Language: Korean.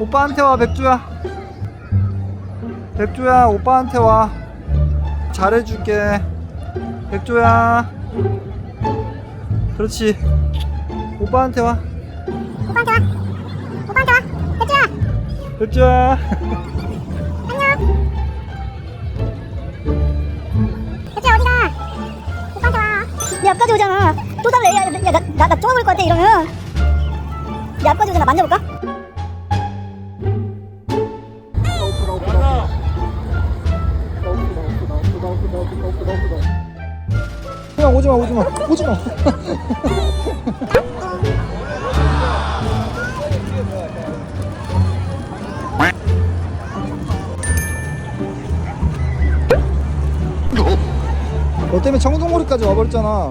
오빠한테 와 백조야 백조야 오빠한테 와 잘해줄게 백조야 그렇지 오빠한테 와 오빠한테 와. 오빠한테 와. 백주야. 백조야 안녕. 백주야 어디가? 오빠한테 와. 내 앞까지 오잖아. 또 달래. 야, 야, 나, 나, 나 쪼아볼 것 같아 이러면. 내 앞까지 오잖아. 만져볼까? 오지마 오지마 오지마 너 때문에 청동머리까지 와버렸잖아